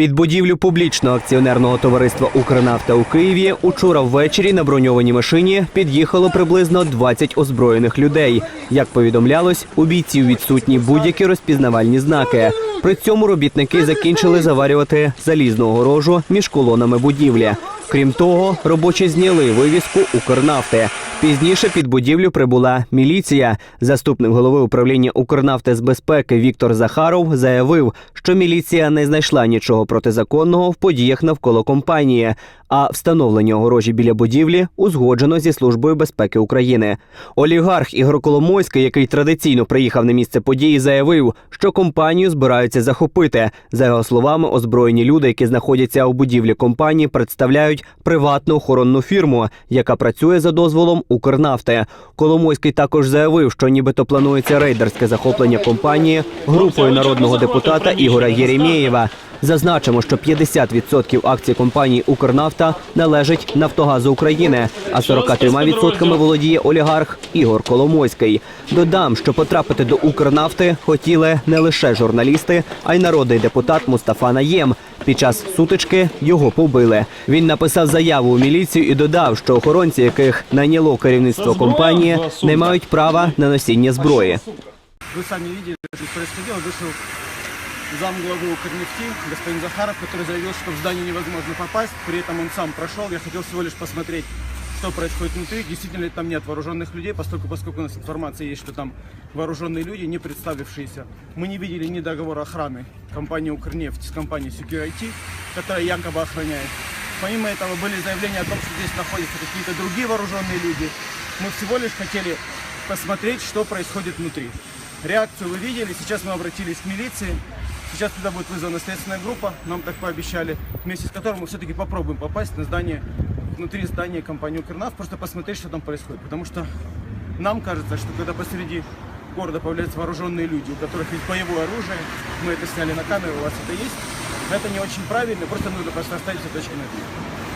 Під будівлю публічного акціонерного товариства Укрнафта у Києві учора ввечері на броньованій машині під'їхало приблизно 20 озброєних людей. Як повідомлялось, у бійців відсутні будь-які розпізнавальні знаки. При цьому робітники закінчили заварювати залізну огорожу між колонами будівлі. Крім того, робочі зняли вивіску Укрнафти. Пізніше під будівлю прибула міліція. Заступник голови управління Укрнафти з безпеки Віктор Захаров заявив, що міліція не знайшла нічого протизаконного в подіях навколо компанії, а встановлення огорожі біля будівлі узгоджено зі службою безпеки України. Олігарх Ігор Коломойський, який традиційно приїхав на місце події, заявив, що компанію збираються захопити. За його словами, озброєні люди, які знаходяться у будівлі компанії, представляють приватну охоронну фірму, яка працює за дозволом Укрнафти. Коломойський також заявив, що нібито планується рейдерське захоплення компанії групою народного депутата Ігоря Єремєєва. Зазначимо, що 50% акцій компанії Укрнафта належить Нафтогазу України, а 43% володіє олігарх Ігор Коломойський. Додам, що потрапити до Укрнафти хотіли не лише журналісти, а й народний депутат Мустафа Наєм. Під час сутички його побили. Він написав заяву у міліцію і додав, що охоронці, яких найняло керівництво компанії, не мають права на носіння зброї. Вы сами видели, что происходило. Вышел зам главы Укрнефти, господин Захаров, который заявил, что в здание невозможно попасть. При этом он сам прошел. Я хотел всего лишь посмотреть, что происходит внутри. Действительно ли там нет вооруженных людей, поскольку, поскольку у нас информация есть, что там вооруженные люди, не представившиеся. Мы не видели ни договора охраны компании Укрнефть с компанией Security, которая якобы охраняет. Помимо этого были заявления о том, что здесь находятся какие-то другие вооруженные люди. Мы всего лишь хотели посмотреть, что происходит внутри. Реакцию вы видели, сейчас мы обратились к милиции. Сейчас туда будет вызвана следственная группа, нам так пообещали, вместе с которой мы все-таки попробуем попасть на здание, внутри здания компании Укрнаф, просто посмотреть, что там происходит. Потому что нам кажется, что когда посреди города появляются вооруженные люди, у которых есть боевое оружие, мы это сняли на камеру, у вас это есть, это не очень правильно, просто нужно просто оставить все точки над «и».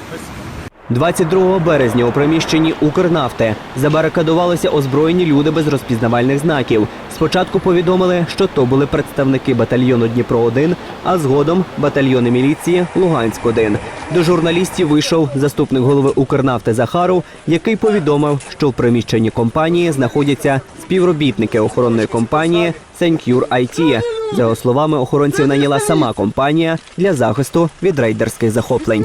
Спасибо. 22 березня у приміщенні Укрнафти забарикадувалися озброєні люди без розпізнавальних знаків. Спочатку повідомили, що то були представники батальйону Дніпро 1 а згодом батальйони міліції Луганськ 1 До журналістів вийшов заступник голови Укрнафти Захаров, який повідомив, що в приміщенні компанії знаходяться співробітники охоронної компанії Secure IT. За його словами, охоронців наняла сама компанія для захисту від рейдерських захоплень.